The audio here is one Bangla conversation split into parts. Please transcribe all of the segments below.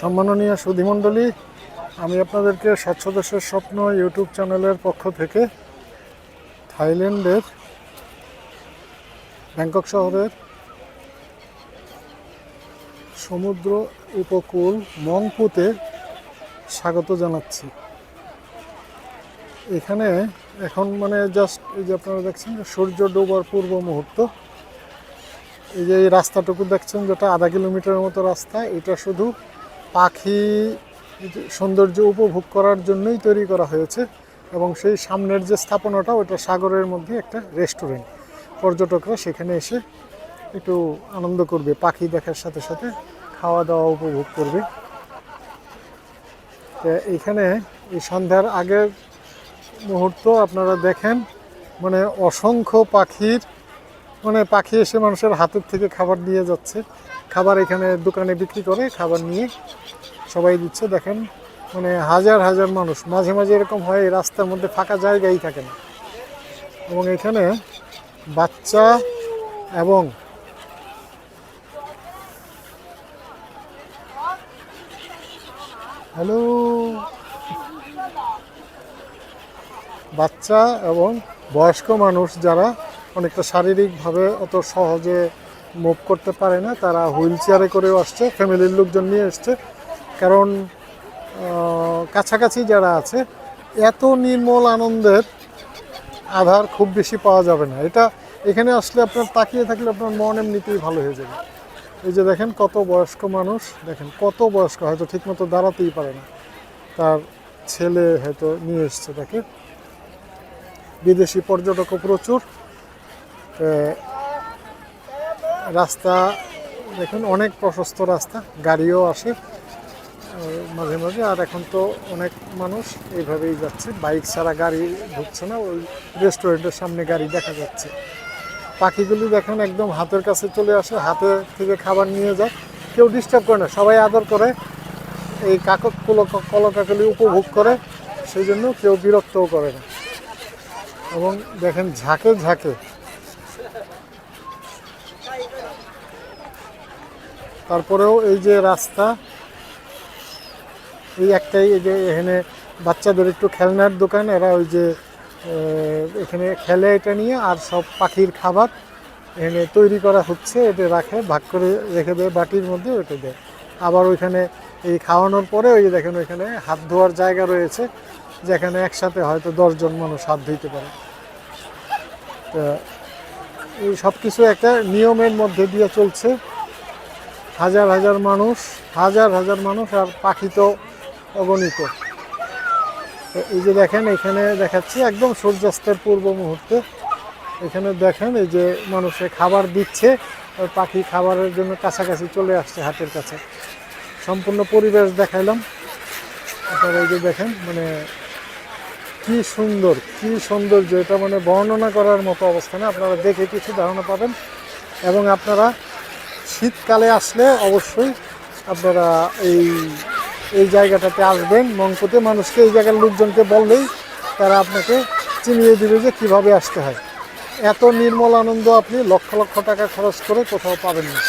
সম্মাননীয় সুধীমণ্ডলী, আমি আপনাদেরকে স্বচ্ছ দেশের স্বপ্ন ইউটিউব চ্যানেলের পক্ষ থেকে থাইল্যান্ডের, ব্যাংকক শহরের সমুদ্র উপকূল মংপুতে স্বাগত জানাচ্ছি। এখানে এখন মানে জাস্ট এই যে আপনারা দেখছেন সূর্য ডোবার পূর্ব মুহূর্ত। এই যে এই রাস্তাটুকু দেখছেন যেটা আধা কিলোমিটারের মতো রাস্তা, এটা শুধু পাখি সৌন্দর্য উপভোগ করার জন্যই তৈরি করা হয়েছে এবং সেই সামনের যে স্থাপনাটা, ওটা সাগরের মধ্যে একটা রেস্টুরেন্ট। পর্যটকরা সেখানে এসে একটু আনন্দ করবে, পাখি দেখার সাথে সাথে খাওয়া দাওয়া উপভোগ করবে। এখানে এই সন্ধ্যার আগের মুহূর্ত আপনারা দেখেন মানে অসংখ্য পাখির মানে পাখি এসে মানুষের হাতের থেকে খাবার দিয়ে যাচ্ছে। খাবার এখানে দোকানে বিক্রি করে, খাবার নিয়ে সবাই দিচ্ছে। দেখেন মানে হাজার হাজার মানুষ। মাঝে মাঝে এরকম হয় রাস্তার মধ্যে ফাঁকা জায়গাই থাকে না। এবং এখানে বাচ্চা এবং হ্যালো? বাচ্চা এবং বয়স্ক মানুষ যারা অনেকটা শারীরিকভাবে অত সহজে মুভ করতে পারে না। তারা হুইল চেয়ারে করেও আসছে, ফ্যামিলির লোকজন নিয়ে এসছে। কারণ কাছাকাছি যারা আছে, এত নির্মল আনন্দের আধার খুব বেশি পাওয়া যাবে না। এটা এখানে আসলে আপনার তাকিয়ে থাকলে আপনার মন এমনিতেই ভালো হয়ে যাবে। এই যে দেখেন কত বয়স্ক মানুষ, দেখেন কত বয়স্ক, হয়তো ঠিকমতো দাঁড়াতেই পারে না। তার ছেলে হয়তো নিয়ে এসছে তাকে। বিদেশি পর্যটকও প্রচুর। রাস্তা দেখুন, অনেক প্রশস্ত রাস্তা, গাড়িও আসে মাঝে মাঝে, আর এখন তো অনেক মানুষ এইভাবেই যাচ্ছে। বাইক ছাড়া গাড়ি ঢুকছে না, ওই রেস্টুরেন্টের সামনে গাড়ি দেখা যাচ্ছে। পাখিগুলি দেখেন, একদম হাতের কাছে চলে আসে, হাতে থেকে খাবার নিয়ে যায়। কেউ ডিস্টার্ব করে না, সবাই আদর করে, এই কাকক কলকাকলি উপভোগ করে, সেই জন্য কেউ বিরক্তও করে না। এবং দেখেন, ঝাঁকে ঝাঁকে তারপরেও এই যে রাস্তা, এই একটাই, এই যে এখানে বাচ্চাদের একটু খেলনার দোকান, এরা ওই যে এখানে খেলে এটা নিয়ে, আর সব পাখির খাবার এখানে তৈরি করা হচ্ছে, এটা রাখে, ভাগ করে রেখে দেয়, বাটির মধ্যে ওটা দেয়। আবার ওইখানে এই খাওয়ানোর পরে, ওই দেখেন ওইখানে হাত ধোয়ার জায়গা রয়েছে, যেখানে একসাথে হয়তো দশজন মানুষ হাত ধুইতে পারে। তো এই সব কিছু একটা নিয়মের মধ্যে দিয়ে চলছে। হাজার হাজার মানুষ, হাজার হাজার মানুষ আর পাখি তো অগণিত। এই যে দেখেন, এখানে দেখাচ্ছি একদম সূর্যাস্তের পূর্ব মুহূর্তে। এখানে দেখেন, এই যে মানুষে খাবার দিচ্ছে পাখি খাবারের জন্য কাছাকাছি চলে আসছে হাতের কাছে। সম্পূর্ণ পরিবেশ দেখাইলাম। আপনারা এই যে দেখেন মানে কি সুন্দর, কি সৌন্দর্য, এটা মানে বর্ণনা করার মতো অবস্থানে আপনারা দেখে কিছু ধারণা পাবেন। এবং আপনারা শীতকালে আসলে অবশ্যই আপনারা এই এই জায়গাটাতে আসবেন। মংপুতে মানুষকে এই জায়গার লোকজনকে বললেই তারা আপনাকে চিনিয়ে দিবে যে কীভাবে আসতে হয়। এত নির্মল আনন্দ আপনি লক্ষ লক্ষ টাকা খরচ করে কোথাও পাবেন না।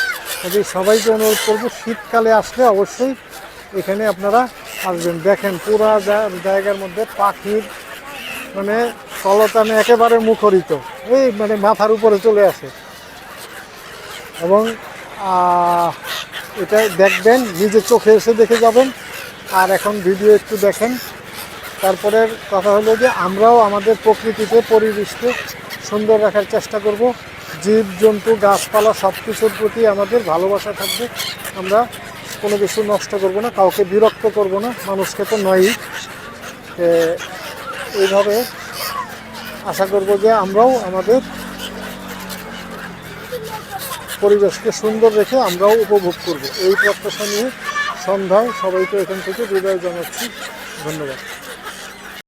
কাজে সবাইকে অনুরোধ করব, শীতকালে আসলে অবশ্যই এখানে আপনারা আসবেন। দেখেন পুরা জায়গার মধ্যে পাখির মানে কলতানে একেবারে মুখরিত। এই মানে মাথার উপরে চলে আসে। এবং এটা দেখবেন নিজের চোখে এসে দেখে যাবেন। আর এখন ভিডিও একটু দেখেন। তারপরের কথা হলো যে, আমরাও আমাদের প্রকৃতিতে পরিবেশকে সুন্দর রাখার চেষ্টা করব। জীব, জন্তু, গাছপালা সব কিছুর প্রতি আমাদের ভালোবাসা থাকবে। আমরা কোনো কিছু নষ্ট করব না, কাউকে বিরক্ত করব না। মানুষকে তো নয়ই। এইভাবে আশা করব যে আমরাও আমাদের পরিবেশকে সুন্দর রেখে আমরাও উপভোগ করব। এই প্রত্যাশা নিয়ে সন্ধ্যায় সবাইকে এখান থেকে বিদায় জানাচ্ছি। ধন্যবাদ।